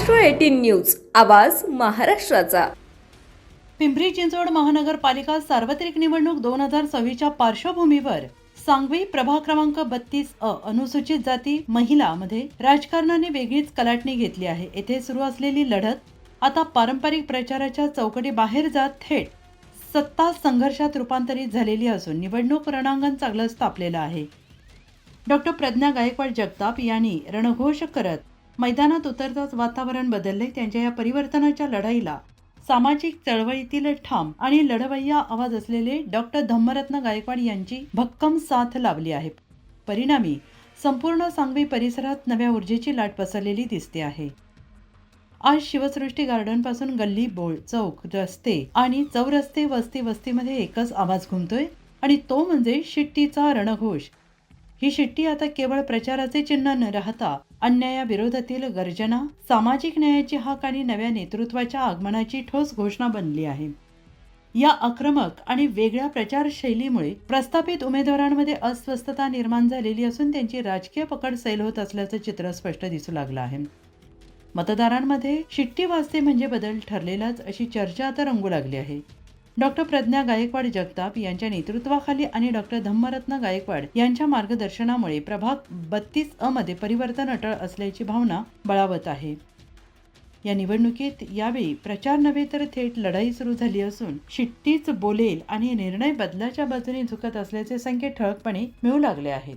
Eighteen news आवाज महाराष्ट्राचा. पिंपरी चिंचवड महानगरपालिका सार्वत्रिक निवडणूक दोन हजार सव्वीसच्या पार्श्वभूमीवर सांगवी प्रभाग क्रमांक बत्तीस अ अनुसूचित जाती महिला मध्ये राजकारणाने वेगळीच कलाटणी घेतली आहे. येथे सुरू असलेली लढत आता पारंपरिक प्रचाराच्या चौकटी बाहेर जात थेट सत्ता संघर्षात रूपांतरित झालेली असून निवडणूक रणांगण चांगलंच तापलेलं आहे. डॉक्टर प्रज्ञा गायकवाड जगताप यांनी रणघोष करत मैदानात उतरताच वातावरण बदलले. त्यांच्या या परिवर्तनाच्या लढाईला सामाजिक चळवळीतील ठाम आणि लढवय्या आवाज असलेले डॉक्टर धम्मरत्न गायकवाड यांची भक्कम साथ लाभली आहे. परिणामी संपूर्ण सांगवी परिसरात नव्या ऊर्जेची लाट पसरलेली दिसते आहे. आज शिवसृष्टी गार्डनपासून गल्ली बोळ चौक रस्ते आणि चौरस्ते वस्ती वस्तीमध्ये एकच आवाज घुमतोय आणि तो म्हणजे शिट्टीचा रणघोष. ही शिट्टी आता केवळ प्रचाराचे चिन्ह न राहता अन्यायाविरोधातील गर्जना सामाजिक न्यायाची हाक आणि नव्या नेतृत्वाच्या आगमनाची ठोस घोषणा बनली आहे. या आक्रमक आणि वेगळ्या प्रचार शैलीमुळे प्रस्थापित उमेदवारांमध्ये अस्वस्थता निर्माण झालेली असून त्यांची राजकीय पकड सैल होत असल्याचं चित्र स्पष्ट दिसू लागलं आहे. मतदारांमध्ये शिट्टी वाजते म्हणजे बदल ठरलेलाच अशी चर्चा आता रंगू लागली आहे. डॉक्टर प्रज्ञा गायकवाड जगताप यांच्या नेतृत्वाखाली आणि डॉक्टर धम्मरत्न गायकवाड यांच्या मार्गदर्शनामुळे प्रभाग बत्तीस अ मध्ये परिवर्तन अटळ असल्याची भावना बळावत आहे. या निवडणुकीत यावेळी प्रचार नव्हे तर थेट लढाई सुरू झाली असून शिट्टीच बोलेल आणि निर्णय बदलाच्या बाजूने झुकत असल्याचे संकेत ठळकपणे मिळू लागले आहेत.